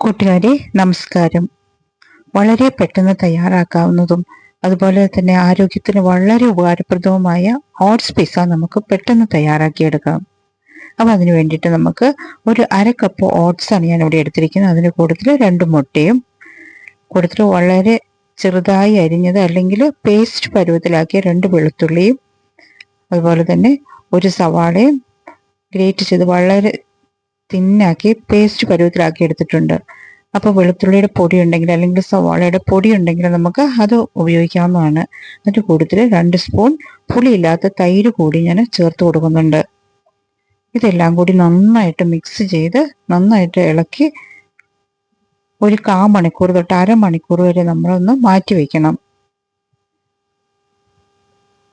കൂട്ടുകാരെ നമസ്കാരം. വളരെ പെട്ടെന്ന് തയ്യാറാക്കാവുന്നതും അതുപോലെ തന്നെ ആരോഗ്യത്തിന് വളരെ ഉപകാരപ്രദവുമായ ഓട്സ് പിസ നമുക്ക് പെട്ടെന്ന് തയ്യാറാക്കിയെടുക്കാം. അപ്പം അതിന് വേണ്ടിയിട്ട് നമുക്ക് ഒരു അര കപ്പ് ഓട്സ് ആണ് ഞാൻ ഇവിടെ എടുത്തിരിക്കുന്നത്. അതിന് കൂടുതൽ രണ്ട് മുട്ടയും കൂടുതൽ വളരെ ചെറുതായി അരിഞ്ഞത് അല്ലെങ്കിൽ പേസ്റ്റ് പരുവത്തിലാക്കിയ രണ്ട് വെളുത്തുള്ളിയും അതുപോലെ തന്നെ ഒരു സവാളയും ഗ്രേറ്റ് ചെയ്ത് വളരെ തിന്നാക്കി പേസ്റ്റ് പരുവത്തിലാക്കി എടുത്തിട്ടുണ്ട്. അപ്പോൾ വെളുത്തുള്ളിയുടെ പൊടി ഉണ്ടെങ്കിൽ അല്ലെങ്കിൽ സവാളയുടെ പൊടി ഉണ്ടെങ്കിൽ നമുക്ക് അത് ഉപയോഗിക്കാവുന്നതാണ്. അതിന്റെ കൂടുതൽ രണ്ട് സ്പൂൺ പുളിയില്ലാത്ത തൈര് കൂടി ഞാൻ ചേർത്ത് കൊടുക്കുന്നുണ്ട്. ഇതെല്ലാം കൂടി നന്നായിട്ട് മിക്സ് ചെയ്ത് നന്നായിട്ട് ഇളക്കി ഒരു കാ മണിക്കൂർ തൊട്ട് അരമണിക്കൂർ വരെ നമ്മളൊന്ന് മാറ്റി വെക്കണം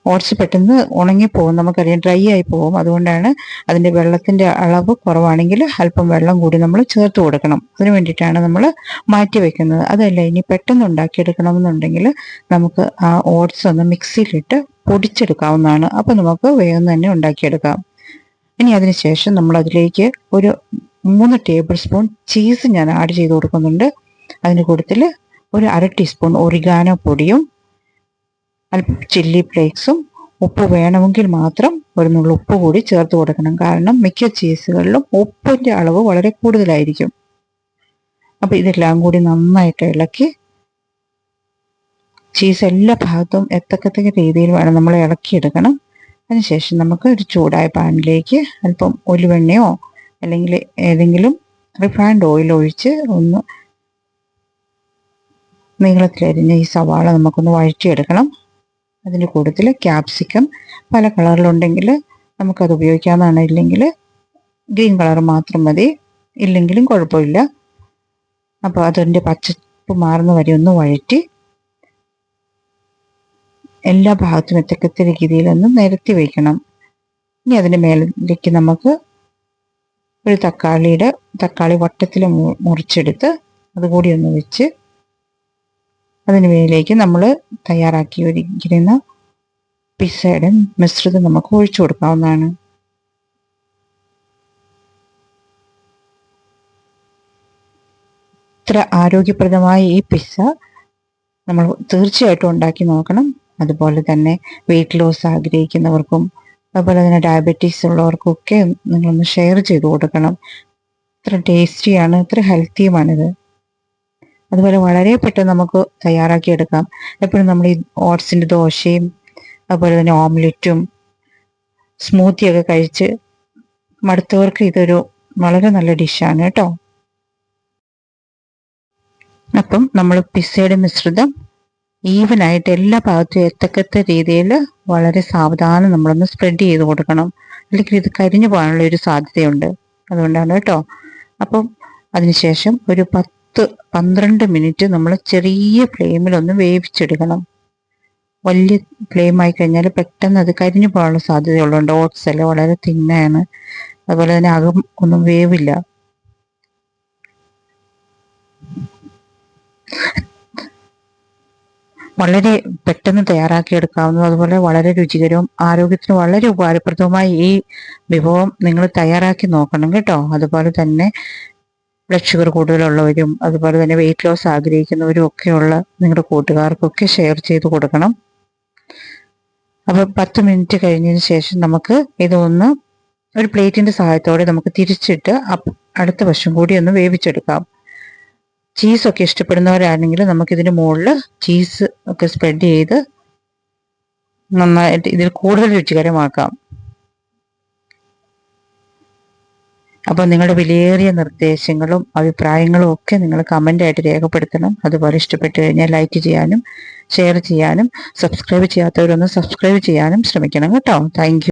ഓട്സ് പെട്ടെന്ന് ഉണങ്ങിപ്പോകും നമുക്കറിയാം ഡ്രൈ ആയി പോകും അതുകൊണ്ടാണ് അതിന്റെ വെള്ളത്തിന്റെ അളവ് കുറവാണെങ്കിൽ അല്പം വെള്ളം കൂടി നമ്മൾ ചേർത്ത് കൊടുക്കണം. അതിന് വേണ്ടിയിട്ടാണ് നമ്മൾ മാറ്റി വെക്കുന്നത്. അതല്ല ഇനി പെട്ടെന്ന് ഉണ്ടാക്കിയെടുക്കണമെന്നുണ്ടെങ്കിൽ നമുക്ക് ആ ഓട്സ് ഒന്ന് മിക്സിയിലിട്ട് പൊടിച്ചെടുക്കാവുന്നതാണ്. അപ്പോൾ നമുക്ക് വേഗം തന്നെ ഉണ്ടാക്കിയെടുക്കാം. ഇനി അതിനുശേഷം നമ്മൾ അതിലേക്ക് ഒരു മൂന്ന് ടേബിൾ സ്പൂൺ ചീസ് ഞാൻ ആഡ് ചെയ്ത് കൊടുക്കുന്നുണ്ട്. അതിന് കൂട്ടത്തിൽ ഒരു അര ടീസ്പൂൺ ഒറിഗാനോ പൊടിയും അല്പം ചില്ലി ഫ്ലേക്സും ഉപ്പ് വേണമെങ്കിൽ മാത്രം ഒരു നുള്ള ഉപ്പ് കൂടി ചേർത്ത് കൊടുക്കണം. കാരണം മിക്ക ചീസുകളിലും ഉപ്പിന്റെ അളവ് വളരെ കൂടുതലായിരിക്കും. അപ്പോൾ ഇതെല്ലാം കൂടി നന്നായിട്ട് ഇളക്കി ചീസ് എല്ലാ ഭാഗത്തും എത്തക്കത്തക്ക രീതിയിൽ വേണം നമ്മൾ ഇളക്കിയെടുക്കണം. അതിനുശേഷം നമുക്ക് ഒരു ചൂടായ പാനിലേക്ക് അല്പം ഒലിവെണ്ണയോ അല്ലെങ്കിൽ ഏതെങ്കിലും റിഫൈൻഡ് ഓയിൽ ഒഴിച്ച് ഒന്ന് നീളത്തിലരിഞ്ഞ ഈ സവാള നമുക്കൊന്ന് വഴറ്റിയെടുക്കണം. അതിന്റെ കൂട്ടത്തിൽ ക്യാപ്സിക്കം പല കളറിലുണ്ടെങ്കിൽ നമുക്കത് ഉപയോഗിക്കാവുന്നതാണ്. ഇല്ലെങ്കിൽ ഗ്രീൻ കളർ മാത്രം മതി. ഇല്ലെങ്കിലും കുഴപ്പമില്ല. അപ്പോൾ അതിന്റെ പച്ചപ്പ് മാറുന്ന വരെ ഒന്ന് വഴറ്റി എല്ലാ ഭാഗത്തും എത്തക്കത്ത രീതിയിലൊന്ന് നിരത്തി വയ്ക്കണം. ഇനി അതിന്റെ മേലേക്ക് നമുക്ക് ഒരു തക്കാളിയുടെ തക്കാളി വട്ടത്തിൽ മുറിച്ചെടുത്ത് അതുകൂടി ഒന്ന് വെച്ച് അതിന് മേലേക്ക് നമ്മൾ തയ്യാറാക്കി ഒരുക്കിയിരുന്ന പിസ്സയുടെ മിശ്രിതം നമുക്ക് ഒഴിച്ചു കൊടുക്കാവുന്നതാണ്. ഇത്ര ആരോഗ്യപ്രദമായ ഈ പിസ്സ നമ്മൾ തീർച്ചയായിട്ടും ഉണ്ടാക്കി നോക്കണം. അതുപോലെ തന്നെ വെയിറ്റ് ലോസ് ആഗ്രഹിക്കുന്നവർക്കും അതുപോലെ തന്നെ ഡയബറ്റീസ് ഉള്ളവർക്കും ഒക്കെ നിങ്ങളൊന്ന് ഷെയർ ചെയ്ത് കൊടുക്കണം. ഇത്ര ടേസ്റ്റിയാണ് ഇത്ര ഹെൽത്തിയുമാണിത്. അതുപോലെ വളരെ പെട്ടെന്ന് നമുക്ക് തയ്യാറാക്കിയെടുക്കാം. എപ്പോഴും നമ്മൾ ഈ ഓട്സിന്റെ ദോശയും അതുപോലെ തന്നെ ഓംലെറ്റും സ്മൂത്തിയൊക്കെ കഴിച്ച് മടുത്തവർക്ക് ഇതൊരു വളരെ നല്ല ഡിഷാണ് കേട്ടോ. അപ്പം നമ്മൾ പിസ്സയുടെ മിശ്രിതം ഈവൻ ആയിട്ട് എല്ലാ ഭാഗത്തും എത്തക്കത്ത രീതിയിൽ വളരെ സാവധാനം നമ്മളൊന്ന് സ്പ്രെഡ് ചെയ്ത് കൊടുക്കണം. അല്ലെങ്കിൽ ഇത് കരിഞ്ഞു പോകാനുള്ള ഒരു സാധ്യതയുണ്ട്. അതുകൊണ്ടാണ് കേട്ടോ. അപ്പം അതിനുശേഷം ഒരു പത്ത് പന്ത്രണ്ട് മിനിറ്റ് നമ്മൾ ചെറിയ ഫ്ലെയിമിലൊന്ന് വേവിച്ചെടുക്കണം. വലിയ ഫ്ലെയിം ആയി കഴിഞ്ഞാൽ പെട്ടെന്ന് അത് കരിഞ്ഞു പോകാനുള്ള സാധ്യതയുള്ളതുകൊണ്ട് ഓട്സ് എല്ലാം വളരെ തിന്നാണ്. അതുപോലെ തന്നെ അകം ഒന്നും വേവില്ല. വളരെ പെട്ടെന്ന് തയ്യാറാക്കിയെടുക്കാവുന്നതും അതുപോലെ വളരെ രുചികരവും ആരോഗ്യത്തിന് വളരെ ഉപകാരപ്രദവുമായ ഈ വിഭവം നിങ്ങൾ തയ്യാറാക്കി നോക്കണം കേട്ടോ. അതുപോലെ തന്നെ ബ്ലഡ് ഷുഗർ കൂടുതലുള്ളവരും അതുപോലെ തന്നെ വെയിറ്റ് ലോസ് ആഗ്രഹിക്കുന്നവരും ഒക്കെയുള്ള നിങ്ങളുടെ കൂട്ടുകാർക്കൊക്കെ ഷെയർ ചെയ്ത് കൊടുക്കണം. അപ്പോൾ പത്ത് മിനിറ്റ് കഴിഞ്ഞതിന് ശേഷം നമുക്ക് ഇതൊന്ന് ഒരു പ്ലേറ്റിന്റെ സഹായത്തോടെ നമുക്ക് തിരിച്ചിട്ട് അടുത്ത വശം കൂടി ഒന്ന് വേവിച്ചെടുക്കാം. ചീസൊക്കെ ഇഷ്ടപ്പെടുന്നവരാണെങ്കിൽ നമുക്കിതിന് മുകളിൽ ചീസ് ഒക്കെ സ്പ്രെഡ് ചെയ്ത് നന്നായിട്ട് ഇതിൽ കൂടുതൽ രുചികരമാക്കാം. അപ്പോൾ നിങ്ങളുടെ വിലയേറിയ നിർദ്ദേശങ്ങളും അഭിപ്രായങ്ങളും ഒക്കെ നിങ്ങൾ കമന്റായിട്ട് രേഖപ്പെടുത്തണം. അതുപോലെ ഇഷ്ടപ്പെട്ടു കഴിഞ്ഞാൽ ലൈക്ക് ചെയ്യാനും ഷെയർ ചെയ്യാനും സബ്സ്ക്രൈബ് ചെയ്യാത്തവരൊന്ന് സബ്സ്ക്രൈബ് ചെയ്യാനും ശ്രമിക്കണം കേട്ടോ. താങ്ക്